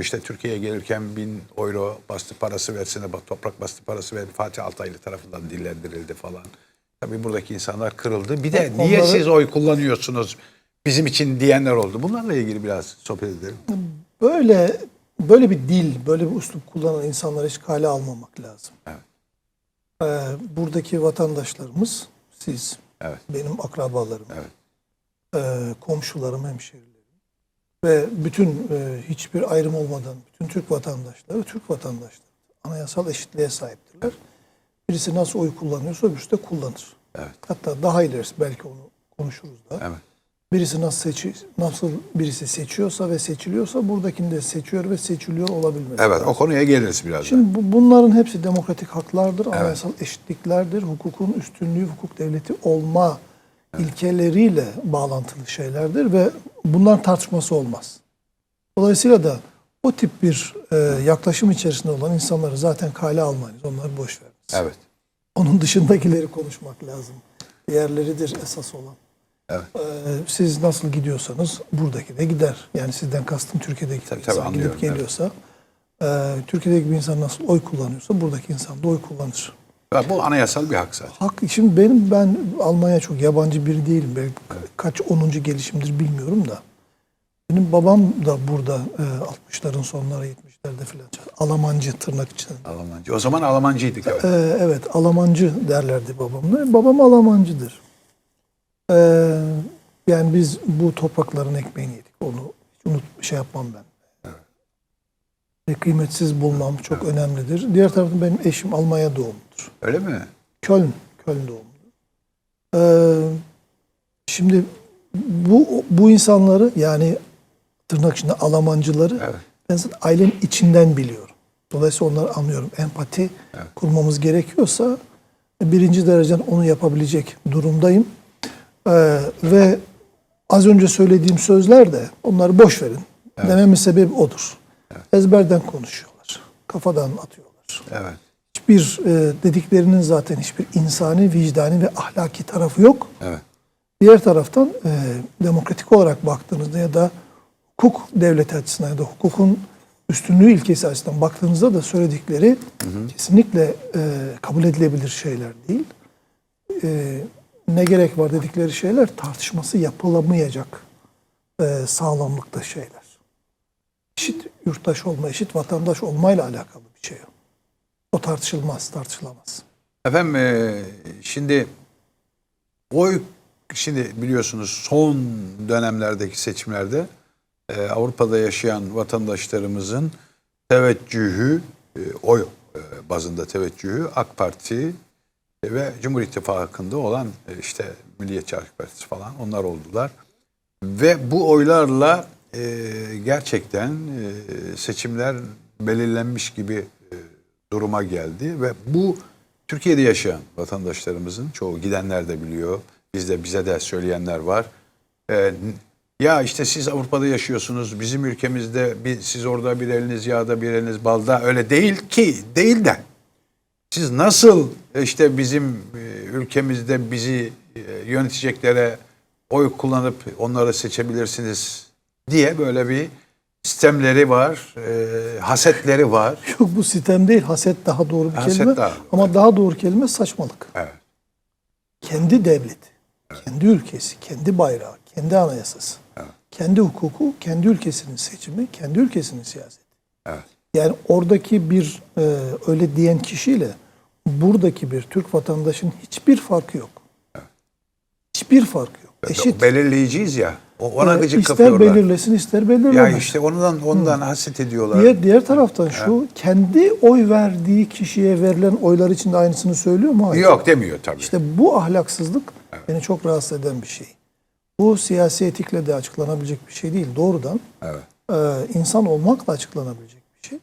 İşte Türkiye'ye gelirken bin euro bastı parası versine bak toprak bastı parası ver Fatih Altaylı tarafından dillendirildi falan. Tabii buradaki insanlar kırıldı. Bir de niye Onları- siz oy kullanıyorsunuz bizim için diyenler oldu. Bunlarla ilgili biraz sohbet edelim. Böyle böyle bir dil, böyle bir üslup kullanan insanları hiç kale almamak lazım. Evet. Ee, buradaki vatandaşlarımız, siz, Evet. benim akrabalarım, Evet. e, komşularım, hemşerilerim ve bütün e, hiçbir ayrım olmadan bütün Türk vatandaşları Türk vatandaşları anayasal eşitliğe sahiptirler. Birisi nasıl oy kullanıyorsa öbürsü de kullanır. Evet. Hatta daha ilerisi belki onu konuşuruz da. Evet. Birisi nasıl seçi, nasıl birisi seçiyorsa ve seçiliyorsa buradakini de seçiyor ve seçiliyor olabilmesi. Evet o konuya geliriz birazdan. Şimdi bu, bunların hepsi demokratik haklardır, anayasal eşitliklerdir, hukukun üstünlüğü, hukuk devleti olma ilkeleriyle bağlantılı şeylerdir ve bunların tartışması olmaz. Dolayısıyla da o tip bir e, yaklaşım içerisinde olan insanları zaten kale almayınız, onları boş veriniz. Evet. Onun dışındakileri konuşmak lazım. Diğerleridir esas olan. Evet. Ee, siz nasıl gidiyorsanız buradaki de gider. Yani sizden kastım Türkiye'deki Tabii, tabii, insan anlıyorum, gidip geliyorsa e, Türkiye'deki bir insan nasıl oy kullanıyorsa buradaki insan da oy kullanır. Bu anayasal bir hak zaten. Hak şimdi benim ben Almanya çok yabancı biri değilim. Ka- kaç onuncu gelişimdir bilmiyorum da. Benim babam da burada e, 60'ların sonları 70'lerde filan. Almancı tırnak içinde. Almancı. O zaman Almancıydık evet. Ee, evet, Alamancı derlerdi babamla. Babam Alamancıdır. Ee, yani biz bu toprakların ekmeğini yedik. Onu hiç unut şey yapmam ben. Kıymetsiz bulmam çok önemlidir. Diğer taraftan benim eşim Almanya doğumludur. Öyle mi? Köln, Köln doğumludur. Ee, şimdi bu bu insanları yani tırnak içinde Almancıları Evet. ben zaten ailenin içinden biliyorum. Dolayısıyla onları anlıyorum. Empati kurmamız gerekiyorsa birinci dereceden onu yapabilecek durumdayım. Ee, ve az önce söylediğim sözler de onları boş verin. Dememin sebebi odur. Ezberden konuşuyorlar. Kafadan atıyorlar. Evet. Hiçbir e, dediklerinin zaten hiçbir insani, vicdani ve ahlaki tarafı yok. Evet. Diğer taraftan e, demokratik olarak baktığınızda ya da hukuk devleti açısından ya da hukukun üstünlüğü ilkesi açısından baktığınızda da söyledikleri kesinlikle e, kabul edilebilir şeyler değil. E, ne gerek var dedikleri şeyler tartışması yapılamayacak e, sağlamlıkta şeyler. Eşit yurttaş olma, eşit vatandaş olmayla alakalı bir şey o. Tartışılmaz, tartışılamaz. Efendim e, şimdi oy şimdi biliyorsunuz son dönemlerdeki seçimlerde e, Avrupa'da yaşayan vatandaşlarımızın teveccühü e, oy e, bazında teveccühü AK Parti ve Cumhur İttifakı'nda olan e, işte Milliyetçi Hareket Partisi falan onlar oldular. Ve bu oylarla e, gerçekten e, seçimler belirlenmiş gibi e, duruma geldi ve bu Türkiye'de yaşayan vatandaşlarımızın çoğu gidenler de biliyor. Bizde bize de söyleyenler var. E, ya işte siz Avrupa'da yaşıyorsunuz. Bizim ülkemizde bir, siz orada bir eliniz yağda bir eliniz balda öyle değil ki değil de. Siz nasıl işte bizim e, ülkemizde bizi e, yöneteceklere oy kullanıp onları seçebilirsiniz diye böyle bir sistemleri var, e, hasetleri var. Yok bu sitem değil, haset daha doğru bir Haset kelime. daha- Ama daha doğru kelime saçmalık. Evet. Kendi devleti, kendi ülkesi, kendi bayrağı, kendi anayasası, kendi hukuku, kendi ülkesinin seçimi, kendi ülkesinin siyaseti. Evet. Yani oradaki bir e, öyle diyen kişiyle buradaki bir Türk vatandaşın hiçbir farkı yok. Hiçbir farkı yok. Eşit. Belirleyiciyiz ya. Ona Ee, gıcık ister kapıyorlar. belirlesin ister Ya belirlemez. işte ondan ondan haset ediyorlar. Diğer, diğer taraftan şu kendi oy verdiği kişiye verilen oylar için de aynısını söylüyor mu? Hayır. Yok demiyor tabii. İşte bu ahlaksızlık beni çok rahatsız eden bir şey. Bu siyasi etikle de açıklanabilecek bir şey değil. Doğrudan Evet. e, insan olmakla açıklanabilecek bir şey.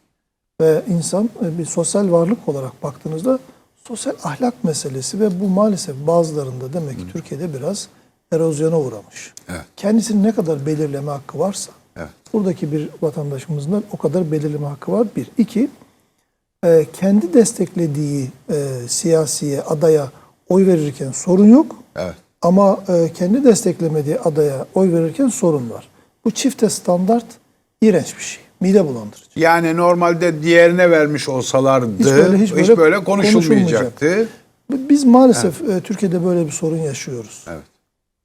Ve insan e, bir sosyal varlık olarak baktığınızda sosyal ahlak meselesi ve bu maalesef bazılarında demek ki Türkiye'de biraz erozyona uğramış. Evet. Kendisinin ne kadar belirleme hakkı varsa Evet. buradaki bir vatandaşımızın da o kadar belirleme hakkı var. Bir. iki e, kendi desteklediği e, siyasiye, adaya oy verirken sorun yok. Evet. Ama e, kendi desteklemediği adaya oy verirken sorun var. Bu çifte standart iğrenç bir şey. Mide bulandırıcı. Yani normalde diğerine vermiş olsalardı Hiç böyle- hiç hiç böyle böyle, konuşulmayacaktı. Biz maalesef e, Türkiye'de böyle bir sorun yaşıyoruz. Evet.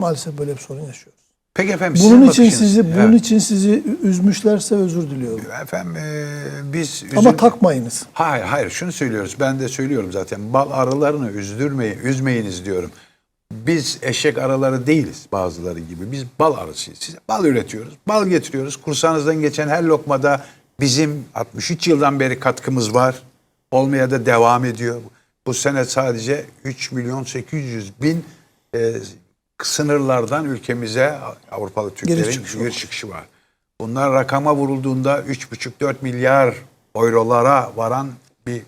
Maalesef böyle bir sorun yaşıyoruz. Peki efendim Bunun için bakışınız- sizi bunun Evet. için sizi üzmüşlerse özür diliyorum. Efendim e, biz Ama üzül- takmayınız. Hayır hayır şunu söylüyoruz. Ben de söylüyorum zaten. Bal arılarını üzdürmeyin, üzmeyiniz diyorum. Biz eşek arıları değiliz bazıları gibi. Biz bal arısıyız. Size bal üretiyoruz. Bal getiriyoruz. Kursanızdan geçen her lokmada bizim 63 yıldan beri katkımız var. Olmaya da devam ediyor. Bu sene sadece 3 milyon 800 bin e, sınırlardan ülkemize Avrupalı Türklerin çıkışı giriş çıkışı var. Bunlar rakama vurulduğunda 3,5-4 milyar eurolara varan bir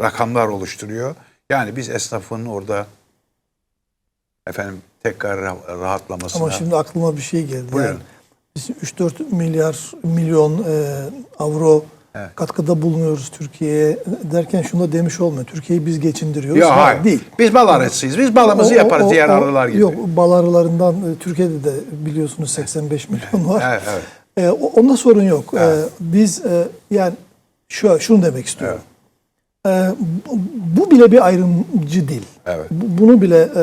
rakamlar oluşturuyor. Yani biz esnafın orada efendim tekrar rah- rahatlamasına Ama şimdi aklıma bir şey geldi. Buyurun. Yani biz 3-4 milyar milyon e, avro Evet. katkıda bulunuyoruz Türkiye'ye derken şunu da demiş olmuyor. Türkiye'yi biz geçindiriyoruz. Yok Ha, hayır. Değil. Biz bal arısıyız. Biz balımızı O- yaparız o- diğer o- arılar gibi. Yok bal arılarından e, Türkiye'de de biliyorsunuz 85 milyon var. Evet, evet. E, o- onda sorun yok. Evet. E, biz e, yani şu şunu demek istiyorum. E, bu, bu bile bir ayrımcı dil. Evet. Bu- Bunu bile e,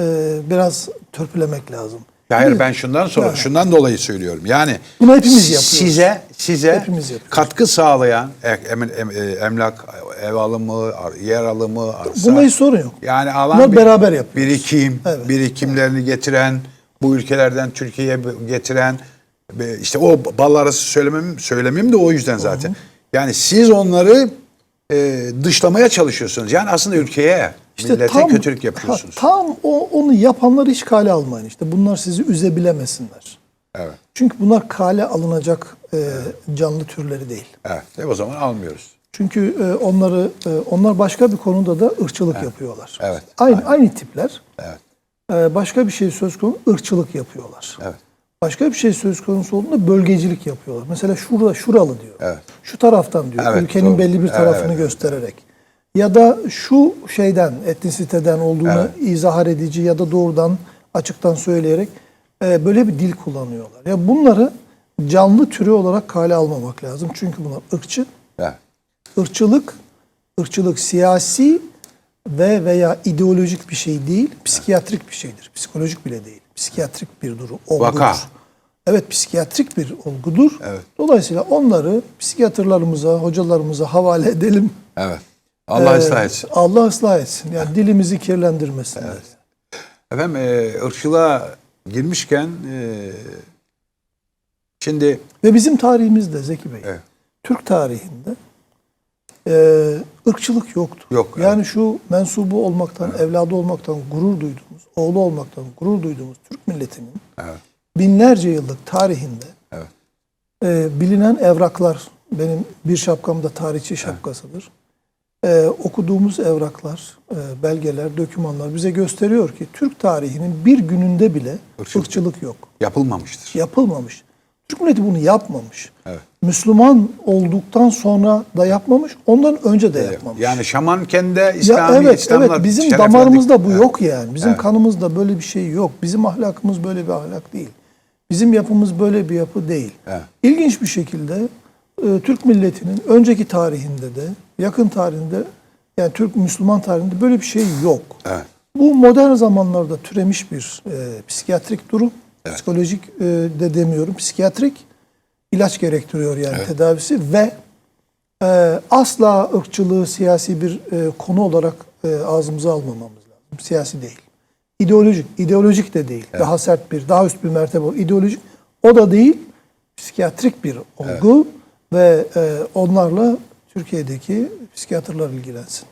e, biraz törpülemek lazım. Hayır ben şundan sonra Yani. şundan dolayı söylüyorum. Yani Bunu hepimiz yapıyoruz. Size size Hepimiz yapıyoruz. katkı sağlayan e- em- em- e, emlak, ev alımı, yer alımı, arsa. Bunda hiç sorun yok. Yani alan Bunlar bir- beraber yapıyoruz. Birikim, Evet. birikimlerini getiren, bu ülkelerden Türkiye'ye getiren işte o bal arası söylemem söylemem de o yüzden zaten. Yani siz onları e, dışlamaya çalışıyorsunuz. Yani aslında ülkeye, millete kötülük yapıyorsunuz. ha, tam o, onu yapanları hiç kale almayın. İşte bunlar sizi üzebilemesinler. Evet. Çünkü bunlar kale alınacak e, canlı türleri değil. Evet. E, o zaman almıyoruz. Çünkü e, onları e, onlar başka bir konuda da ırkçılık yapıyorlar. Evet, Aynı aynı tipler. Evet. E, başka bir şey söz konusu ırkçılık yapıyorlar. Evet. Başka bir şey söz konusu olduğunda bölgecilik yapıyorlar. Mesela şurada şuralı diyor. Evet. Şu taraftan diyor. Evet, ülkenin doğru. belli bir Evet, tarafını evet, evet. göstererek. Ya da şu şeyden, etnisiteden olduğunu Evet. izah edici ya da doğrudan açıktan söyleyerek e, böyle bir dil kullanıyorlar. Ya bunları canlı türü olarak kale almamak lazım. Çünkü bunlar ırkçı. Evet. Irkçılık, ırkçılık siyasi ve veya ideolojik bir şey değil, psikiyatrik bir şeydir. Psikolojik bile değil. Psikiyatrik bir durum, olgudur. Vaka. Evet, psikiyatrik bir olgudur. Evet. Dolayısıyla onları psikiyatrlarımıza, hocalarımıza havale edelim. Evet. Allah Ee, ıslah etsin. Allah ıslah etsin. Yani dilimizi kirlendirmesinler. Efendim e, ırkçılığa girmişken e, şimdi Ve bizim tarihimizde Zeki Bey, Evet. Türk tarihinde e, ırkçılık yoktu. Yok, Yani şu mensubu olmaktan, evladı olmaktan gurur duyduğumuz, oğlu olmaktan gurur duyduğumuz Türk milletinin evet, binlerce yıllık tarihinde evet, e, bilinen evraklar, benim bir şapkam da tarihçi şapkasıdır. E, okuduğumuz evraklar, e, belgeler, dokümanlar bize gösteriyor ki Türk tarihinin bir gününde bile Irkçılık ırkçılık yok. yapılmamıştır. Yapılmamış. Türk milleti bunu yapmamış. Evet. Müslüman olduktan sonra da yapmamış, ondan önce de yapmamış. Yani şaman de ya İslami, evet, İslam'la evet bizim şereflendik. damarımızda bu Evet. yok yani. Bizim Evet. kanımızda böyle bir şey yok. Bizim ahlakımız böyle bir ahlak değil. Bizim yapımız böyle bir yapı değil. Evet. İlginç bir şekilde Türk milletinin önceki tarihinde de, yakın tarihinde, yani Türk Müslüman tarihinde böyle bir şey yok. Evet. Bu modern zamanlarda türemiş bir e, psikiyatrik durum. Psikolojik e, de demiyorum. Psikiyatrik ilaç gerektiriyor yani tedavisi ve e, asla ırkçılığı siyasi bir e, konu olarak e, ağzımıza almamamız lazım. Siyasi değil. İdeolojik, ideolojik de değil. Daha sert bir, daha üst bir mertebe. İdeolojik o da değil. Psikiyatrik bir olgu ve e, onlarla Türkiye'deki psikiyatrlar ilgilensin.